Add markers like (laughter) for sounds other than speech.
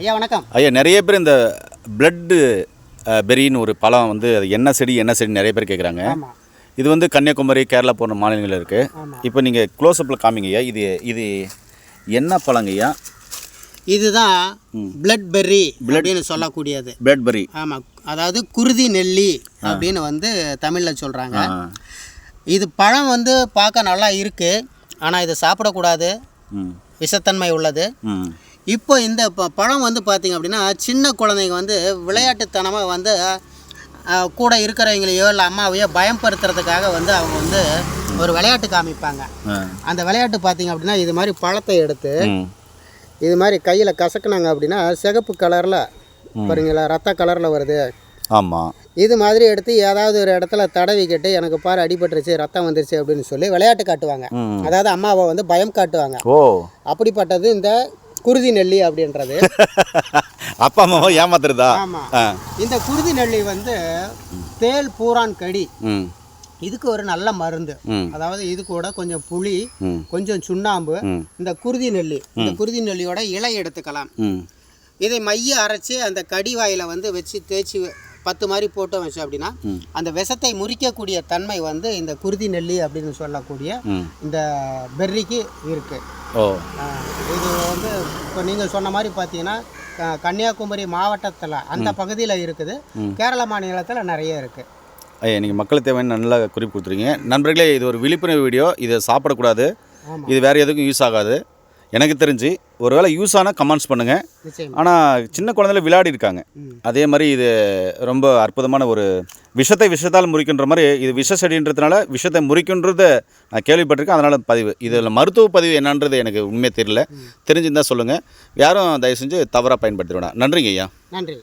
ஐயா வணக்கம். ஐயா நிறைய பேர் இந்த பிளட்டு பெரின்னு ஒரு பழம் வந்து அது என்ன செடி என்ன செடி நிறைய பேர் கேட்குறாங்க இது வந்து கன்னியாகுமரி கேரளா போன்ற மாநிலங்களில் இருக்குது இப்போ நீங்கள் க்ளோஸ்அப்பில் காமிங்க ஐயா. இது இது என்ன பழங்க ஐயா? இதுதான் பிளட் பெர்ரி அப்படின்னு சொல்லக்கூடியது. பிளட் பெரி ஆமாம் அதாவது குருதி நெல்லி அப்படின்னு வந்து தமிழில் சொல்கிறாங்க இது பழம் வந்து பார்க்க நல்லா இருக்குது ஆனால் இதை சாப்பிடக்கூடாது. விஷத்தன்மை உள்ளது. இப்போ இந்த ப- பழம் வந்து பார்த்திங்க அப்படின்னா சின்ன குழந்தைங்க வந்து விளையாட்டுத்தனமாக வந்து கூட இருக்கிறவங்களையோ இல்லை அம்மாவையோ பயம்படுத்துறதுக்காக வந்து அவங்க வந்து ஒரு விளையாட்டு காமிப்பாங்க. அந்த விளையாட்டு பார்த்தீங்க அப்படின்னா இது மாதிரி பழத்தை எடுத்து இது மாதிரி கையில் கசக்குனாங்க அப்படின்னா சிகப்பு கலரில் பாருங்களா ரத்த கலரில் வருது. ஆமாம் இது மாதிரி எடுத்து ஏதாவது ஒரு இடத்துல தடவிக்கிட்டு எனக்கு பாரு அடிபட்டுருச்சு ரத்தம் வந்துருச்சு அப்படின்னு சொல்லி விளையாட்டு காட்டுவாங்க. அதாவது அம்மாவை வந்து பயம் காட்டுவாங்க. ஓ. அப்படிப்பட்டது இந்த குருதி நெல்லி அப்படின்றது. (laughs) அப்பா அம்மாவை ஏமாத்துறதா? ஆமாம் இந்த குருதி நெல்லி வந்து தேல் பூரான் கடி. இதுக்கு ஒரு நல்ல மருந்து. அதாவது இது கூட கொஞ்சம் புளி கொஞ்சம் சுண்ணாம்பு இந்த குருதி நெல்லி. இந்த குருதி நெல்லியோட இலை எடுத்துக்கலாம். இதை மைய அரைச்சி அந்த கடி வாயில வந்து வச்சு தேய்ச்சி பத்து மாதிரி போட்டோம் வச்சு அப்படின்னா. அந்த விஷத்தை முறிக்கக்கூடிய தன்மை வந்து இந்த குருதி நெல்லி அப்படின்னு சொல்லக்கூடிய இந்த பெர்ரிக்கு இருக்கு. ஓ. ஆஹ் இது வந்து இப்போ நீங்கள் சொன்ன மாதிரி பார்த்தீங்கன்னா கன்னியாகுமரி மாவட்டத்தில் அந்த பகுதியில் இருக்குது. கேரள மாநிலத்தில் நிறைய இருக்குது ஐயா நீங்கள் மக்களுக்கு தேவையான நல்ல குறிப்பு கொடுத்துருக்கீங்க. நண்பர்களே இது ஒரு விழிப்புணர்வு வீடியோ. இதை சாப்பிடக்கூடாது. இது வேறு எதுக்கும் யூஸ் ஆகாது. எனக்கு தெரிஞ்சு ஒருவேளை யூஸ் ஆனால் கமெண்ட்ஸ் பண்ணுங்கள் ஆனால் சின்ன குழந்தைல விளையாடி இருக்காங்க. அதே மாதிரி இது ரொம்ப அற்புதமான ஒரு விஷத்தை விஷத்தால் முறிக்கின்ற மாதிரி இது விஷ செடின்றதுனால விஷத்தை முறிக்கின்றத நான் கேள்விப்பட்டிருக்கேன். அதனால் பதிவு. இதில் மருத்துவ பதிவு என்னன்றது எனக்கு உண்மையாக தெரியல. தெரிஞ்சிருந்தால் சொல்லுங்கள் யாரும் தயவு செஞ்சு தவறாக பயன்படுத்திடுவேன் நன்றிங்க ஐயா. நன்றி.